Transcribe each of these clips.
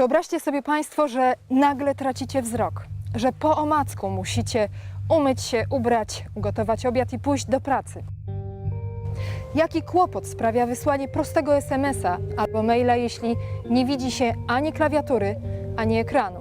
Wyobraźcie sobie Państwo, że nagle tracicie wzrok, że po omacku musicie umyć się, ubrać, ugotować obiad i pójść do pracy. Jaki kłopot sprawia wysłanie prostego SMS-a albo maila, jeśli nie widzi się ani klawiatury, ani ekranu?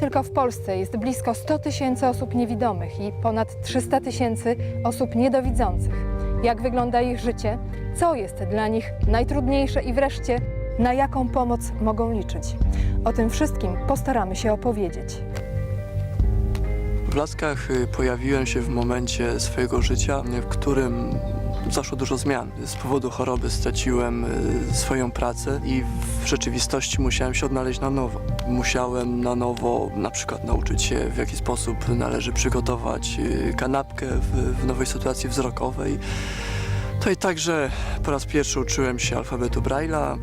Tylko w Polsce jest blisko 100 tysięcy osób niewidomych i ponad 300 tysięcy osób niedowidzących. Jak wygląda ich życie? Co jest dla nich najtrudniejsze i wreszcie na jaką pomoc mogą liczyć? O tym wszystkim postaramy się opowiedzieć. W Laskach y, pojawiłem się w momencie swojego życia, w którym zaszło dużo zmian. Z powodu choroby straciłem y, swoją pracę i w rzeczywistości musiałem się odnaleźć na nowo. Musiałem na nowo na przykład nauczyć się w jaki sposób należy przygotować y, kanapkę w, w nowej sytuacji wzrokowej. I także po raz pierwszy uczyłem się alfabetu Braille'a.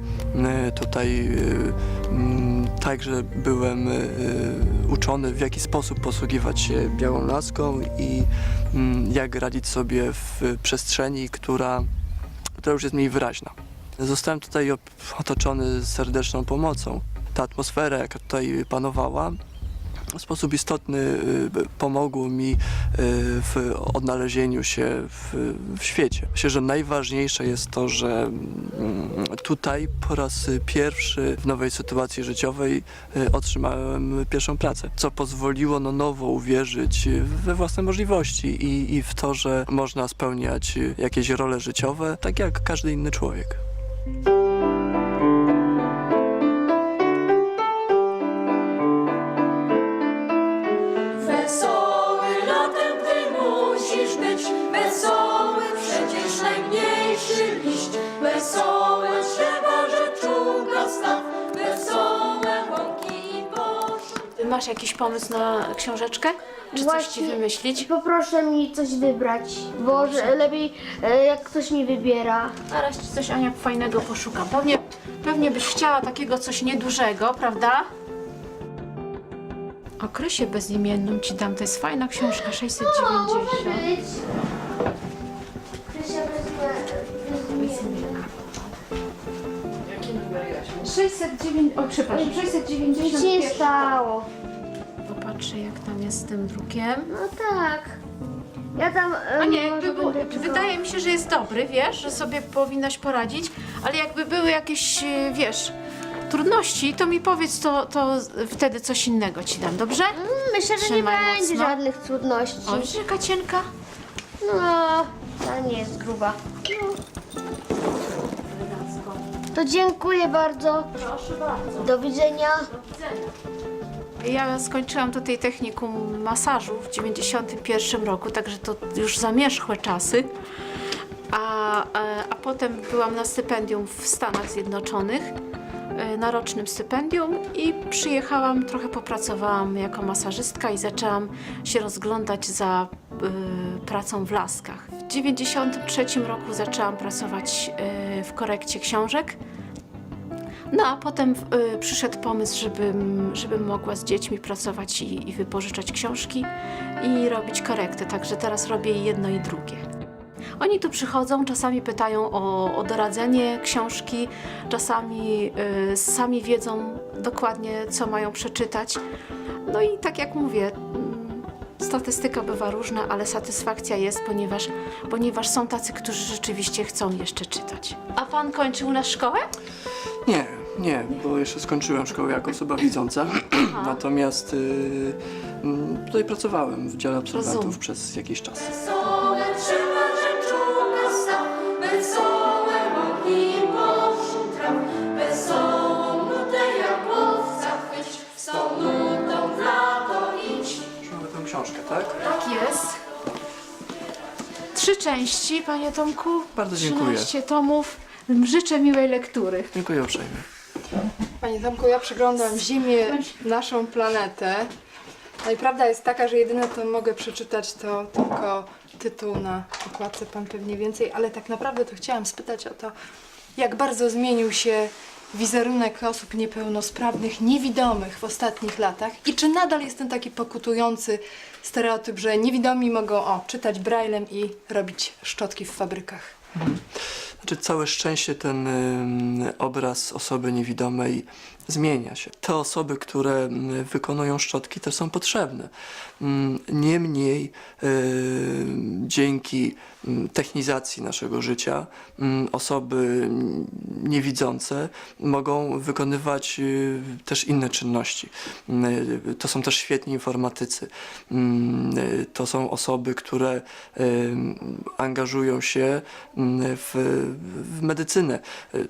Y, Tutaj y, mm, także byłem y, uczony, w jaki sposób posługiwać się białą laską i mm, jak radzić sobie w przestrzeni, która, która już jest mniej wyraźna. Zostałem tutaj otoczony serdeczną pomocą. Ta atmosfera, jaka tutaj panowała, w sposób istotny y, pomogło mi y, w odnalezieniu się w, w świecie. Myślę, że najważniejsze jest to, że mm, tutaj po raz pierwszy w nowej sytuacji życiowej y, otrzymałem pierwszą pracę, co pozwoliło na nowo uwierzyć we własne możliwości i, i w to, że można spełniać jakieś role życiowe, tak jak każdy inny człowiek. Masz jakiś pomysł na książeczkę? Czy coś ci Właśnie wymyślić? Poproszę mi coś wybrać, bo że lepiej e, jak ktoś mi wybiera. Zaraz ci coś Ania fajnego poszukam. Pewnie, pewnie byś chciała takiego coś niedużego, prawda? O Krysie bezimienną ci dam. To jest fajna książka, 690. być. Krysia wezmę. 609, o przepraszam, Nic się nie 691. stało. Popatrzę jak tam jest z tym drukiem. No tak. Ja tam. e, A nie, jakby był, wydaje mi się, że jest dobry, wiesz, że sobie powinnaś poradzić, ale jakby były jakieś, e, wiesz, trudności, to mi powiedz, to, to wtedy coś innego ci dam, dobrze? Mm, Myślę, że nie Trzymaj będzie mocno. żadnych trudności. O, widzisz jaka cienka? No, ta nie jest gruba. No, to dziękuję bardzo. Proszę bardzo. Do widzenia. Ja skończyłam tutaj technikum masażu w 91 roku, także to już zamierzchłe czasy. A, e, a potem byłam na stypendium w Stanach Zjednoczonych, e, na rocznym stypendium i przyjechałam, trochę popracowałam jako masażystka i zaczęłam się rozglądać za e, pracą w laskach. W 93 roku zaczęłam pracować e, w korekcie książek. No a potem y, przyszedł pomysł, żebym, żebym mogła z dziećmi pracować i, i wypożyczać książki i robić korektę, także teraz robię i jedno i drugie. Oni tu przychodzą, czasami pytają o, o doradzenie książki, czasami y, sami wiedzą dokładnie, co mają przeczytać. No i tak jak mówię, mm, statystyka bywa różna, ale satysfakcja jest, ponieważ, ponieważ są tacy, którzy rzeczywiście chcą jeszcze czytać. A pan kończył na szkołę? Nie, nie, bo jeszcze skończyłem szkołę jako osoba widząca. Natomiast y, mm, tutaj pracowałem w dziale absolwentów Rozumiem. przez jakiś czas. Wesołe drzewa, rzeczuga staw, wesołe łąki i poszły traw. Wesołą nutę jak łowca chwyć, z tą nutą w lato idź. Mamy tę książkę, tak? Tak jest. Trzy części, panie Tomku. Bardzo dziękuję. 13 tomów. Życzę miłej lektury. Dziękuję uprzejmie. Panie Tomku, ja przeglądam Ziemię, naszą planetę. No i prawda jest taka, że jedyne co mogę przeczytać to tylko tytuł na okładce, pan pewnie więcej, ale tak naprawdę to chciałam spytać o to, jak bardzo zmienił się wizerunek osób niepełnosprawnych, niewidomych w ostatnich latach i czy nadal jest ten taki pokutujący stereotyp, że niewidomi mogą o, czytać braillem i robić szczotki w fabrykach. Znaczy całe szczęście ten obraz osoby niewidomej zmienia się. Te osoby, które ym, wykonują szczotki też są potrzebne. Ym, Niemniej y, dzięki ym, technizacji naszego życia osoby niewidzące mogą wykonywać y, też inne czynności. Y, To są też świetni informatycy. To są osoby, które angażują się w, medycynę.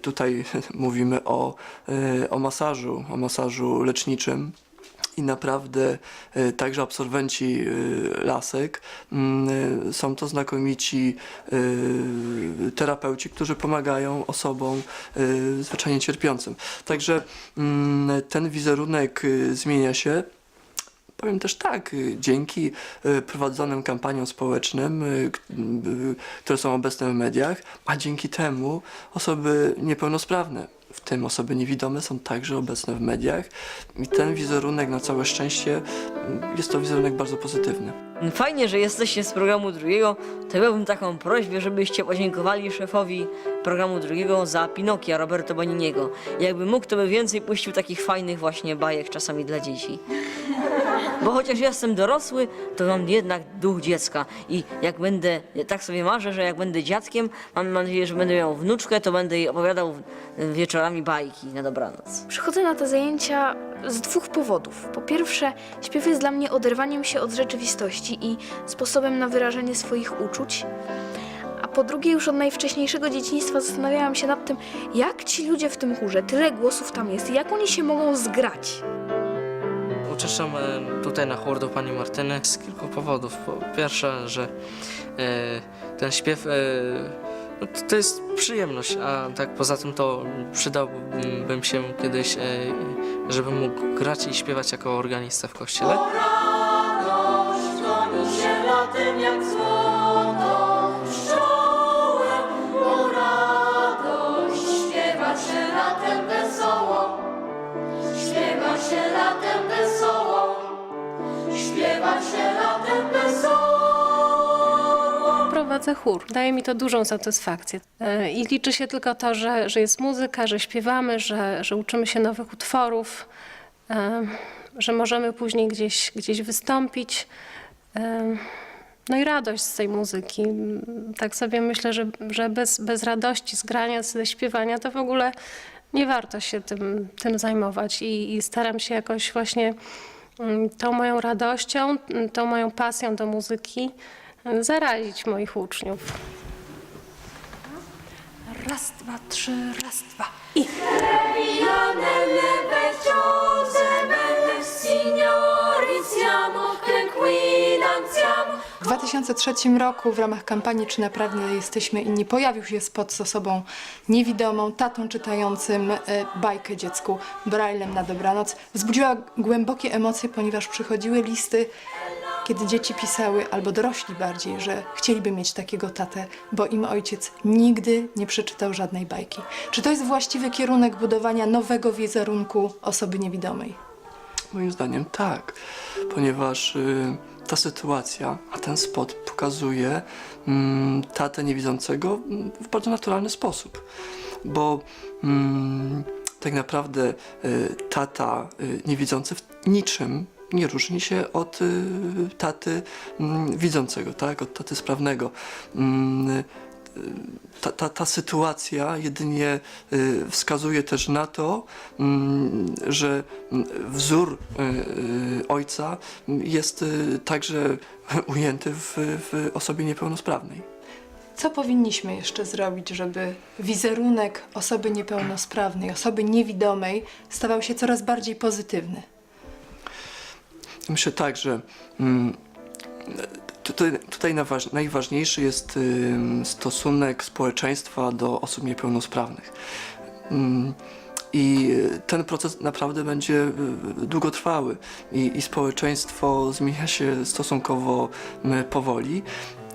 Tutaj mówimy o, o masażu, o masażu leczniczym. I naprawdę y, także absolwenci y, lasek mm, y, są to znakomici terapeuci, którzy pomagają osobom zwyczajnie cierpiącym. Także mm, ten wizerunek zmienia się. Powiem też tak, dzięki prowadzonym kampaniom społecznym, które są obecne w mediach, a dzięki temu osoby niepełnosprawne, w tym osoby niewidome, są także obecne w mediach i ten wizerunek na całe szczęście y, jest to wizerunek bardzo pozytywny. Fajnie, że jesteście z programu drugiego. To miałbym taką prośbę, żebyście podziękowali szefowi programu drugiego za Pinokia Roberto Boniniego. Jakby mógł, to by więcej puścił takich fajnych właśnie bajek czasami dla dzieci. Bo chociaż jestem dorosły, to mam jednak duch dziecka. I jak będę, tak sobie marzę, że jak będę dziadkiem, mam nadzieję, że będę miał wnuczkę, to będę jej opowiadał wieczorami bajki na dobranoc. Przychodzę na te zajęcia z dwóch powodów. Po pierwsze, śpiew jest dla mnie oderwaniem się od rzeczywistości i sposobem na wyrażanie swoich uczuć. A po drugie, już od najwcześniejszego dzieciństwa zastanawiałam się nad tym, jak ci ludzie w tym chórze, tyle głosów tam jest, jak oni się mogą zgrać. Uczęszczam e, tutaj na chór do pani Martyny z kilku powodów. Po pierwsze, że e, ten śpiew e, no, to- jest przyjemność, a tak poza tym to przydałbym się kiedyś, żebym mógł grać i śpiewać jako organista w kościele. Prowadzę chór. Daje mi to dużą satysfakcję. E, I liczy się tylko to, że, że jest muzyka, że śpiewamy, że, że uczymy się nowych utworów, e, że możemy później gdzieś, gdzieś wystąpić. E, No i radość z tej muzyki. Tak sobie myślę, że, że bez, bez radości z grania, ze śpiewania to w ogóle nie warto się tym, tym zajmować. I, I staram się jakoś właśnie mm, tą moją radością, m, tą moją pasją do muzyki zarazić moich uczniów. Raz, dwa, trzy, raz, dwa i... W 2003 roku w ramach kampanii Czy naprawdę jesteśmy inni pojawił się spot z osobą niewidomą, tatą czytającym e, bajkę dziecku Braillem na dobranoc. Wzbudziła głębokie emocje, ponieważ przychodziły listy, kiedy dzieci pisały, albo dorośli bardziej, że chcieliby mieć takiego tatę, bo im ojciec nigdy nie przeczytał żadnej bajki. Czy to jest właściwy kierunek budowania nowego wizerunku osoby niewidomej? Moim zdaniem tak, ponieważ y, ta sytuacja, a ten spot pokazuje mm, tatę niewidzącego mm, w bardzo naturalny sposób, bo mm, tak naprawdę y, tata y, niewidzący w niczym nie różni się od y, taty mm, widzącego, tak, od taty sprawnego. Mm, ta, ta, ta sytuacja jedynie y, wskazuje też na to, mm, że wzór y, y, ojca jest y, także ujęty w, w osobie niepełnosprawnej. Co powinniśmy jeszcze zrobić, żeby wizerunek osoby niepełnosprawnej, osoby niewidomej stawał się coraz bardziej pozytywny? Myślę tak, że mm, tutaj, tutaj najważniejszy jest stosunek społeczeństwa do osób niepełnosprawnych. Ym, I ten proces naprawdę będzie y, długotrwały i, i społeczeństwo zmienia się stosunkowo y, powoli.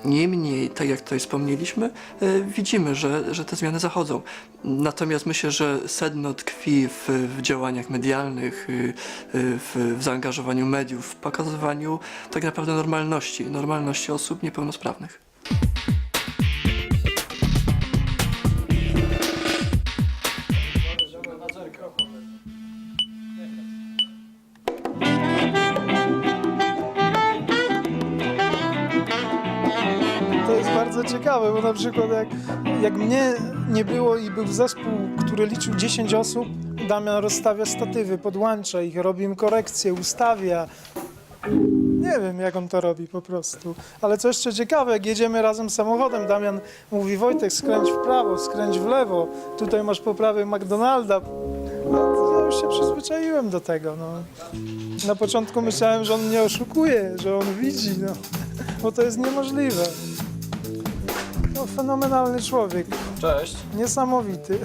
Niemniej, tak jak tutaj wspomnieliśmy, y, widzimy, że, że te zmiany zachodzą. Natomiast myślę, że sedno tkwi w, w działaniach medialnych, y, y, w, w zaangażowaniu mediów, w pokazywaniu tak naprawdę normalności, normalności osób niepełnosprawnych. Ciekawe, bo na przykład jak, jak mnie nie było i był zespół, który liczył 10 osób, Damian rozstawia statywy, podłącza ich, robi im korekcje, ustawia. Nie wiem, jak on to robi po prostu. Ale co jeszcze ciekawe, jak jedziemy razem samochodem, Damian mówi, Wojtek, skręć w prawo, skręć w lewo, tutaj masz po prawej McDonalda. No, ja już się przyzwyczaiłem do tego, no. Na początku myślałem, że on mnie oszukuje, że on widzi, no. Bo to jest niemożliwe. No, fenomenalny człowiek. Cześć. Niesamowity.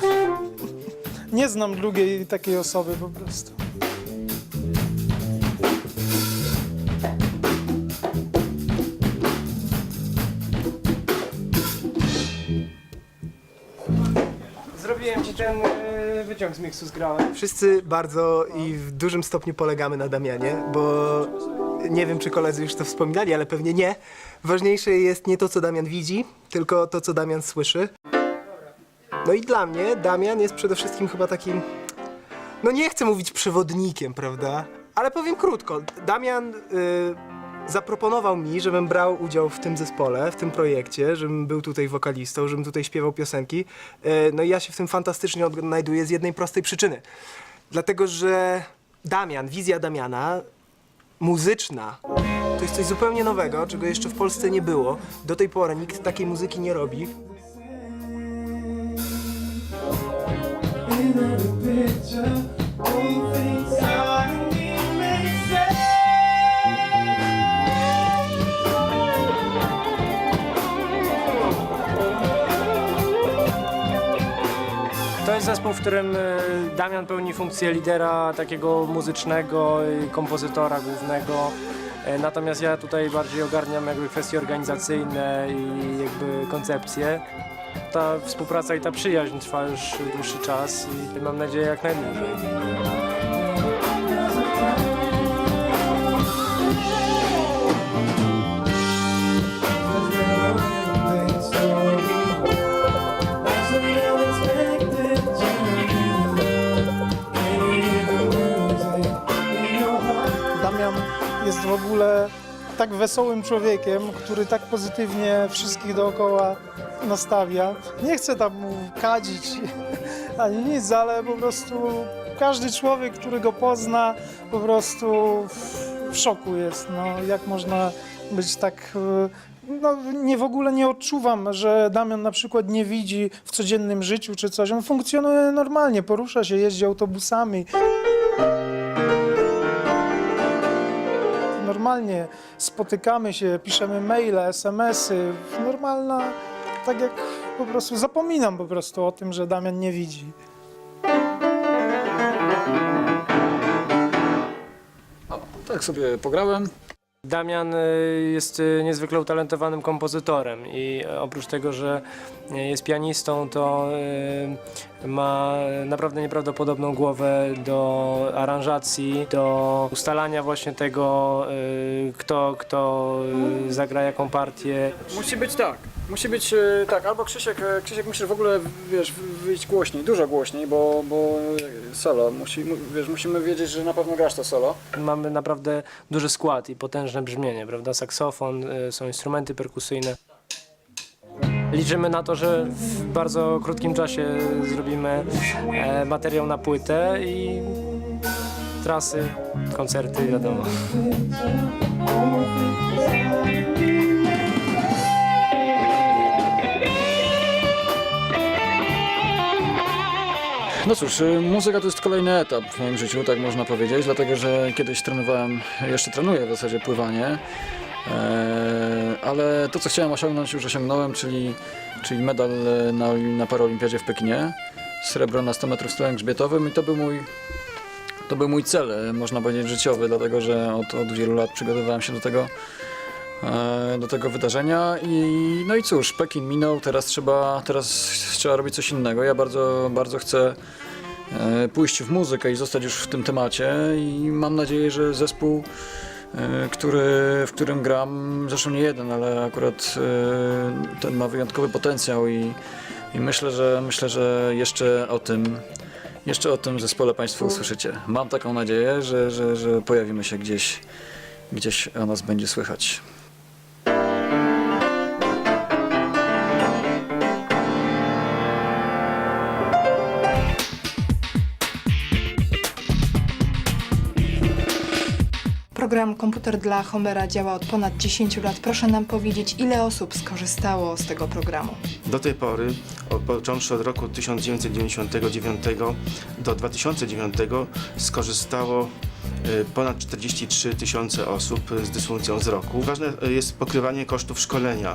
Nie znam drugiej takiej osoby po prostu. Zrobiłem ci ten e, wyciąg z miksu zgrałem. Wszyscy bardzo i w dużym stopniu polegamy na Damianie, bo nie wiem, czy koledzy już to wspominali, ale pewnie nie. Ważniejsze jest nie to, co Damian widzi, tylko to, co Damian słyszy. No i dla mnie Damian jest przede wszystkim chyba takim, no nie chcę mówić przewodnikiem, prawda? Ale powiem krótko. Damian y, zaproponował mi, żebym brał udział w tym zespole, w tym projekcie, żebym był tutaj wokalistą, żebym tutaj śpiewał piosenki. Y, no i ja się w tym fantastycznie odnajduję z jednej prostej przyczyny. Dlatego, że Damian, wizja Damiana, muzyczna, to jest coś zupełnie nowego, czego jeszcze w Polsce nie było. Do tej pory nikt takiej muzyki nie robi. To jest zespół, w którym e, Damian pełni funkcję lidera takiego muzycznego, kompozytora głównego. E, Natomiast ja tutaj bardziej ogarniam jakby kwestie organizacyjne i jakby koncepcje. Ta współpraca i ta przyjaźń trwa już dłuższy czas i mam nadzieję jak najdłużej. W ogóle tak wesołym człowiekiem, który tak pozytywnie wszystkich dookoła nastawia. Nie chcę tam mu kadzić ani nic, ale po prostu każdy człowiek, który go pozna, po prostu w, szoku jest. No, jak można być tak. e, No, nie w ogóle nie odczuwam, że Damian na przykład nie widzi w codziennym życiu czy coś. On funkcjonuje normalnie, porusza się, jeździ autobusami. Normalnie spotykamy się, piszemy maile, smsy. Normalna, tak jak po prostu zapominam po prostu o tym, że Damian nie widzi. Tak sobie pograłem. Damian y, jest y, niezwykle utalentowanym kompozytorem i e, oprócz tego, że y, jest pianistą, to y, ma naprawdę nieprawdopodobną głowę do aranżacji, do ustalania właśnie tego, kto, kto zagra jaką partię. Musi być tak. Musi być e, tak, albo Krzysiek, e, Krzysiek musisz w ogóle, wiesz, wyjść głośniej, dużo głośniej, bo, bo e, solo, musi, mu- wiesz, musimy wiedzieć, że na pewno grasz to solo. Mamy naprawdę duży skład i potężne brzmienie, prawda? Saksofon, są instrumenty perkusyjne. Liczymy na to, że w bardzo krótkim czasie zrobimy materiał na płytę i trasy, koncerty, wiadomo. No cóż, y, muzyka to jest kolejny etap w moim życiu, tak można powiedzieć, dlatego że kiedyś trenowałem, jeszcze trenuję w zasadzie pływanie, e, ale to co chciałem osiągnąć już osiągnąłem, czyli, czyli medal e, na, na Paraolimpiadzie w Pekinie, srebro na 100 metrów stołem grzbietowym i to był mój to był mój cel, e, można powiedzieć, życiowy, dlatego że od, od wielu lat przygotowywałem się do tego, do tego wydarzenia i no i cóż, Pekin minął, teraz trzeba, teraz trzeba robić coś innego. Ja bardzo, bardzo chcę e, pójść w muzykę i zostać już w tym temacie i mam nadzieję, że zespół, e, który, w którym gram, zresztą nie jeden, ale akurat e, ten ma wyjątkowy potencjał i, i myślę, że myślę, że jeszcze o tym jeszcze o tym zespole Państwo usłyszycie. Mam taką nadzieję, że, że, że pojawimy się gdzieś, gdzieś o nas będzie słychać. Program Komputer dla Homera działa od ponad 10 lat. Proszę nam powiedzieć, ile osób skorzystało z tego programu? Do tej pory, począwszy od roku 1999 do 2009, skorzystało y, ponad 43 tysiące osób z dysfunkcją wzroku. Ważne y, jest pokrywanie kosztów szkolenia.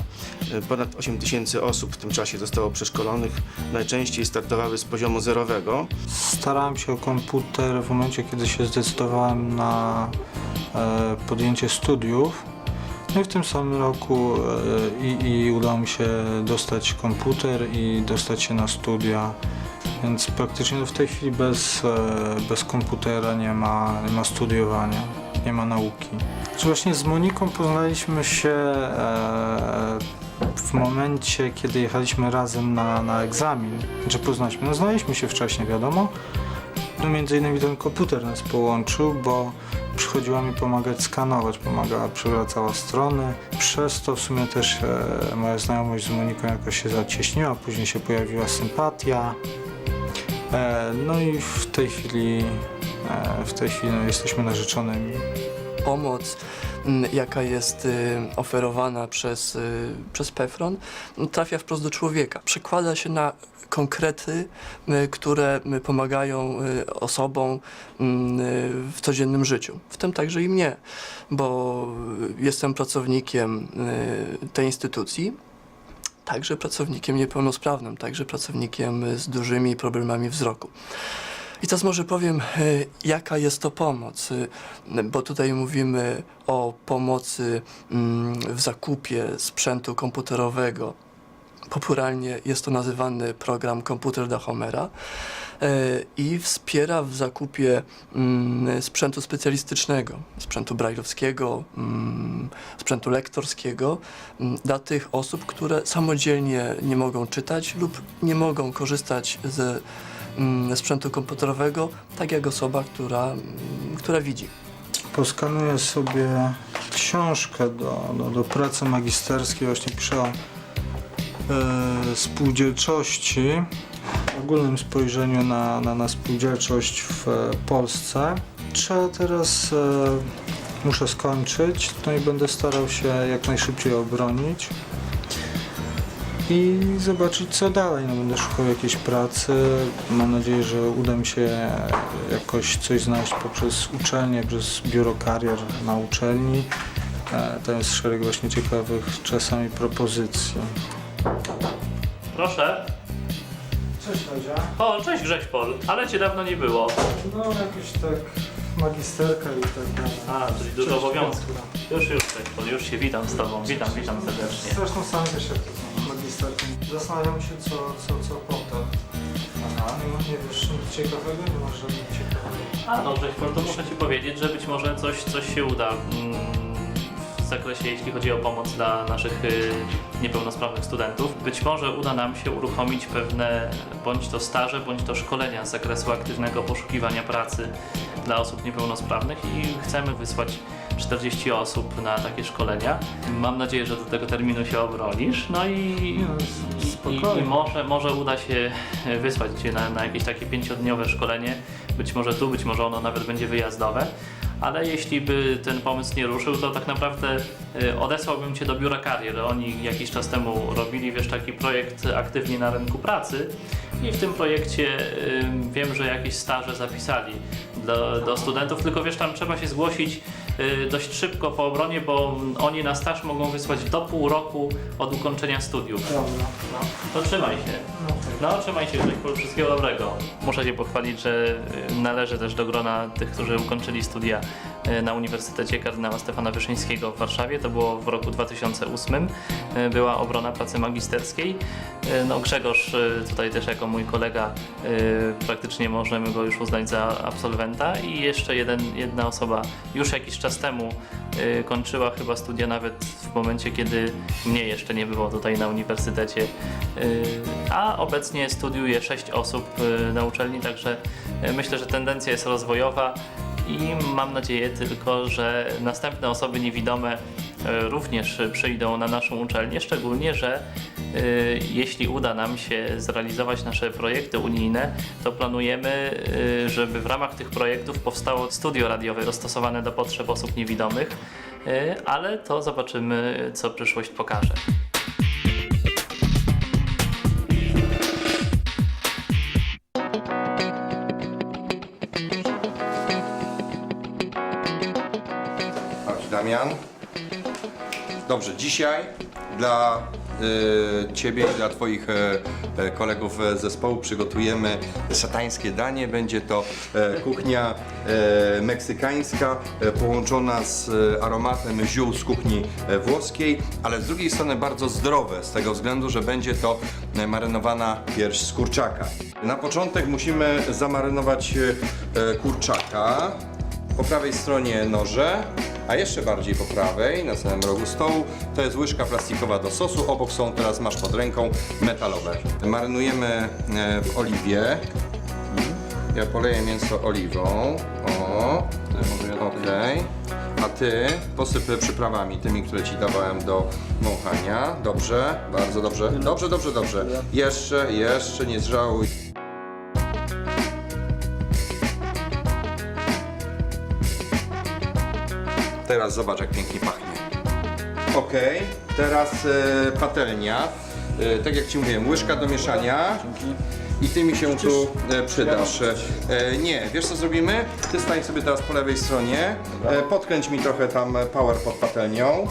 Y, Ponad 8 tysięcy osób w tym czasie zostało przeszkolonych. Najczęściej startowały z poziomu zerowego. Starałem się o komputer w momencie, kiedy się zdecydowałem na podjęcie studiów. No i w tym samym roku e, i, i udało mi się dostać komputer i dostać się na studia. Więc praktycznie no w tej chwili bez, e, bez komputera nie ma, nie ma studiowania, nie ma nauki. Czy właśnie z Moniką poznaliśmy się e, w momencie, kiedy jechaliśmy razem na, na egzamin. Czy poznaliśmy? No znaliśmy się wcześniej, wiadomo. No między innymi ten komputer nas połączył, bo przychodziła mi pomagać skanować, pomagała, przewracała strony. Przez to w sumie też e, moja znajomość z Moniką jakoś się zacieśniła, później się pojawiła sympatia. E, no i w tej chwili, e, w tej chwili no, jesteśmy narzeczonymi. Pomoc, mm, jaka jest y, oferowana przez, y, przez PEFRON, m, trafia wprost do człowieka. Przekłada się na konkrety, y, które pomagają osobom mm, w codziennym życiu, w tym także i mnie, bo jestem pracownikiem tej instytucji, także pracownikiem niepełnosprawnym, także pracownikiem z dużymi problemami wzroku. I teraz może powiem, y, jaka jest to pomoc, y, bo tutaj mówimy o pomocy mm, w zakupie sprzętu komputerowego. Popularnie jest to nazywany program Komputer dla Homera y, i wspiera w zakupie mm, sprzętu specjalistycznego, sprzętu brajlowskiego, mm, sprzętu lektorskiego dla tych osób, które samodzielnie nie mogą czytać lub nie mogą korzystać mm, sprzętu komputerowego, tak jak osoba, która, mm, która widzi. Poskanuję sobie książkę do, do, do pracy magisterskiej, właśnie piszę o e, spółdzielczości, ogólnym spojrzeniu na, na, na spółdzielczość w Polsce. Trzeba teraz, e, muszę skończyć, no i będę starał się jak najszybciej obronić i zobaczyć co dalej. No, będę szukał jakiejś pracy. Mam nadzieję, że uda mi się jakoś coś znaleźć poprzez uczelnię, przez biuro karier na uczelni. E, Tam jest szereg właśnie ciekawych czasami propozycji. Proszę. Cześć Ladzia. O, cześć Grześ Pol, ale cię dawno nie było. No jakoś tak magisterka i tak dalej. A, czyli dużo obowiązków. Już, już, Grześ Pol, już się witam z tobą. Witam, witam serdecznie. Zresztą sam wiesz jak to Zastanawiam się co, co, co potem. Aha, nie, ma- nie wiesz nic ciekawego? Nie masz żadnych ciekawego? A, Grześ Pol, to muszę ci powiedzieć, że być może coś, coś się uda mm, w zakresie, jeśli chodzi o pomoc dla naszych y, niepełnosprawnych studentów. Być może uda nam się uruchomić pewne bądź to staże, bądź to szkolenia z zakresu aktywnego poszukiwania pracy dla osób niepełnosprawnych i chcemy wysłać 40 osób na takie szkolenia. Mam nadzieję, że do tego terminu się obronisz. No i, i, i może, może uda się wysłać Cię na, na jakieś takie pięciodniowe szkolenie. Być może tu, być może ono nawet będzie wyjazdowe. Ale jeśli by ten pomysł nie ruszył, to tak naprawdę y, odesłałbym Cię do biura karier. Oni jakiś czas temu robili, wiesz, taki projekt aktywnie na rynku pracy i w tym projekcie y, wiem, że jakieś staże zapisali do, do studentów, tylko wiesz, tam trzeba się zgłosić dość szybko po obronie, bo oni na staż mogą wysłać do pół roku od ukończenia studiów. Dobra. No, to trzymaj się. No, tak. No, trzymaj się, Grzegorz, wszystkiego dobrego. Muszę Cię pochwalić, że y, należy też do grona tych, którzy ukończyli studia y, na Uniwersytecie Kardynała Stefana Wyszyńskiego w Warszawie. To było w roku 2008. Y, Była obrona pracy magisterskiej. Y, No, Grzegorz y, tutaj też jako mój kolega y, praktycznie możemy go już uznać za absolwenta i jeszcze jeden, jedna osoba już jakiś czas temu y, kończyła chyba studia nawet w momencie, kiedy mnie jeszcze nie było tutaj na uniwersytecie. Y, A obecnie studiuje 6 osób y, na uczelni, także y, myślę, że tendencja jest rozwojowa i mam nadzieję tylko, że następne osoby niewidome y, również przyjdą na naszą uczelnię, szczególnie, że jeśli uda nam się zrealizować nasze projekty unijne, to planujemy, y, żeby w ramach tych projektów powstało studio radiowe dostosowane do potrzeb osób niewidomych, y, ale to zobaczymy, co przyszłość pokaże. Damian. Dobrze, dzisiaj dla y, Ciebie i dla Twoich e, e, kolegów z zespołu przygotujemy szatańskie danie. Będzie to e, kuchnia meksykańska połączona z aromatem ziół z kuchni włoskiej, ale z drugiej strony bardzo zdrowe, z tego względu, że będzie to marynowana pierś z kurczaka. Na początek musimy zamarynować kurczaka. Po prawej stronie noże, a jeszcze bardziej po prawej, na samym rogu stołu, to jest łyżka plastikowa do sosu. Obok są, teraz masz pod ręką, metalowe. Marynujemy e, w oliwie. Ja poleję mięso oliwą. O, okej. A ty posyp przyprawami, tymi, które ci dawałem do wąchania. Dobrze, bardzo dobrze. Dobrze, dobrze, dobrze. Jeszcze, jeszcze, nie zżałuj. Teraz zobacz, jak pięknie pachnie. Okej, teraz e, patelnia. E, tak jak Ci mówiłem, łyżka do mieszania. I Ty mi się tu e, przydasz. E, nie, wiesz co zrobimy? Ty stań sobie teraz po lewej stronie. E, podkręć mi trochę tam power pod patelnią.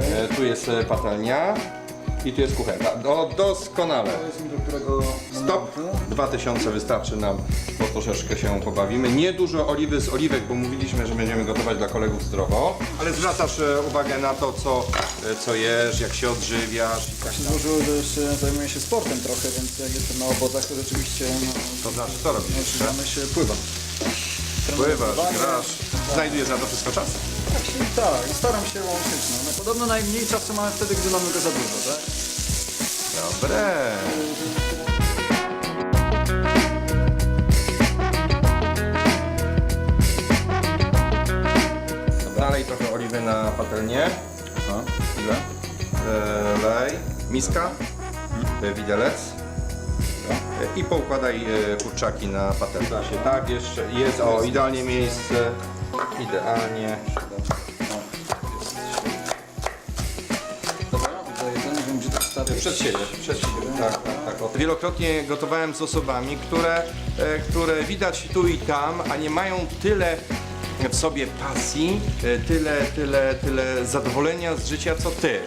E, tu jest e, patelnia. I tu jest kuchenka. Do, doskonale. Stop. 2000 wystarczy nam, bo troszeczkę się pobawimy. Nie dużo oliwy z oliwek, bo mówiliśmy, że będziemy gotować dla kolegów zdrowo. Ale zwracasz e, uwagę na to, co, e, co jesz, jak się odżywiasz. i tak się dalej. złożyło, że jeszcze zajmuję się sportem trochę, więc jak jestem na obozach, to rzeczywiście no, To znaczy, co robisz? odżywiamy się, pływam. Pływasz, Pływanie. grasz. Znajdujesz na to wszystko czas? Tak, się, tak, staram się łączyć. No. No, podobno najmniej czasu mamy wtedy, gdy mamy go za dużo, tak? Dobre. Dalej trochę oliwy na patelnię. No, ile? E, lej. Miska. E, Widelec. E, I poukładaj e, kurczaki na patelnię. Da się, tak, jeszcze jest. O, idealnie miejsce. Idealnie. Dobra, za jedzenie wiem, gdzie to. Przed siebie, przed siebie. Tak, tak, tak. O. Wielokrotnie gotowałem z osobami, które, e, które widać tu i tam, a nie mają tyle w sobie pasji, e, tyle, tyle, tyle zadowolenia z życia, co ty.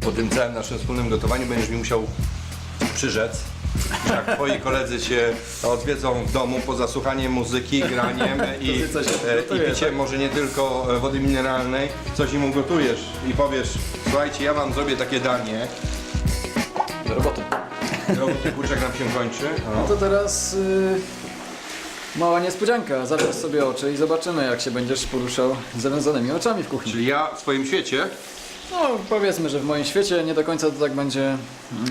Po tym całym naszym wspólnym gotowaniu będziesz mi musiał przyrzec, jak twoi koledzy się odwiedzą w domu poza słuchaniem muzyki, graniem i, To coś e, i piciem tak? może nie tylko e, wody mineralnej, coś im ugotujesz i powiesz, słuchajcie, ja wam zrobię takie danie, Do roboty. Roboty kurczak nam się kończy. No to teraz y, mała niespodzianka. Zawierz sobie oczy i zobaczymy, jak się będziesz poruszał z zawiązanymi oczami w kuchni. Czyli ja w swoim świecie No, powiedzmy, że w moim świecie nie do końca to tak będzie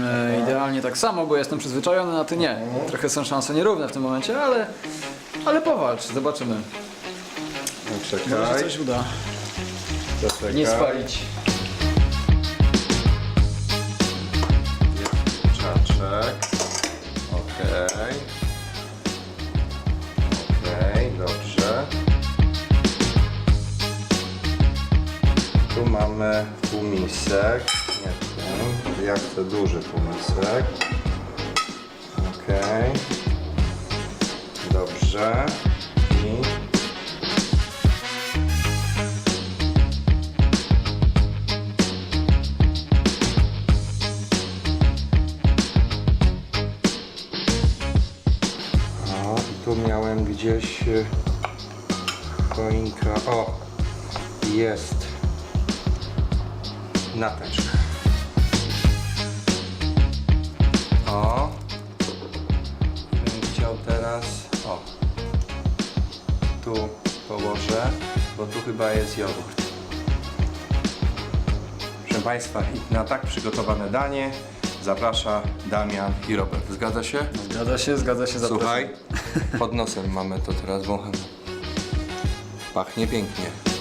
e, idealnie tak samo, bo jestem przyzwyczajony, a ty nie. Trochę są szanse nierówne w tym momencie, ale, ale powalcz, zobaczymy. Może się Czekaj, coś uda. zaczekaj. Nie spalić. Półmisek. Nie tu. Ja chcę duży półmisek. Okej. Dobrze. I O, tu miałem gdzieś e, choinka. O, jest. Nateczka. O. Bym chciał teraz. O. Tu położę, bo tu chyba jest jogurt. Proszę Państwa, na tak przygotowane danie zaprasza Damian i Robert. Zgadza się? Zgadza się, zgadza się, zapraszam. Słuchaj, pod nosem mamy to teraz wąchamy. Pachnie pięknie.